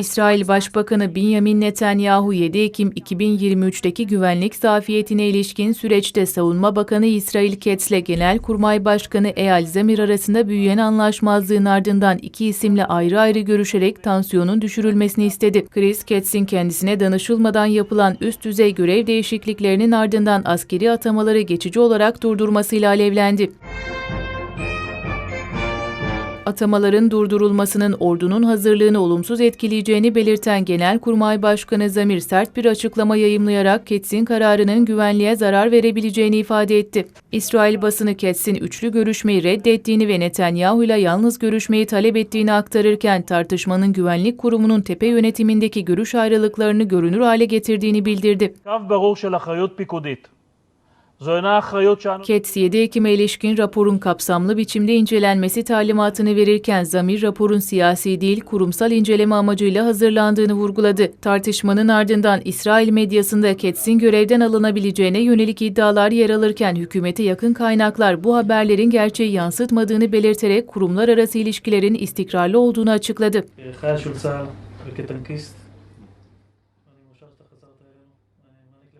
İsrail Başbakanı Benjamin Netanyahu 7 Ekim 2023'teki güvenlik zafiyetine ilişkin süreçte Savunma Bakanı İsrail Katz'le Genelkurmay Başkanı Eyal Zamir arasında büyüyen anlaşmazlığın ardından iki isimle ayrı ayrı görüşerek tansiyonun düşürülmesini istedi. Chris Katz'in kendisine danışılmadan yapılan üst düzey görev değişikliklerinin ardından askeri atamaları geçici olarak durdurmasıyla alevlendi. Atamaların durdurulmasının ordunun hazırlığını olumsuz etkileyeceğini belirten Genelkurmay Başkanı Zamir sert bir açıklama yayımlayarak Ketz'in kararının güvenliğe zarar verebileceğini ifade etti. İsrail basını Ketz'in üçlü görüşmeyi reddettiğini ve Netanyahu ile yalnız görüşmeyi talep ettiğini aktarırken tartışmanın güvenlik kurumunun tepe yönetimindeki görüş ayrılıklarını görünür hale getirdiğini bildirdi. Ket 7 Ekim'e ilişkin raporun kapsamlı biçimde incelenmesi talimatını verirken Zamir raporun siyasi değil kurumsal inceleme amacıyla hazırlandığını vurguladı. Tartışmanın ardından İsrail medyasında Ketz'in görevden alınabileceğine yönelik iddialar yer alırken hükümete yakın kaynaklar bu haberlerin gerçeği yansıtmadığını belirterek kurumlar arası ilişkilerin istikrarlı olduğunu açıkladı.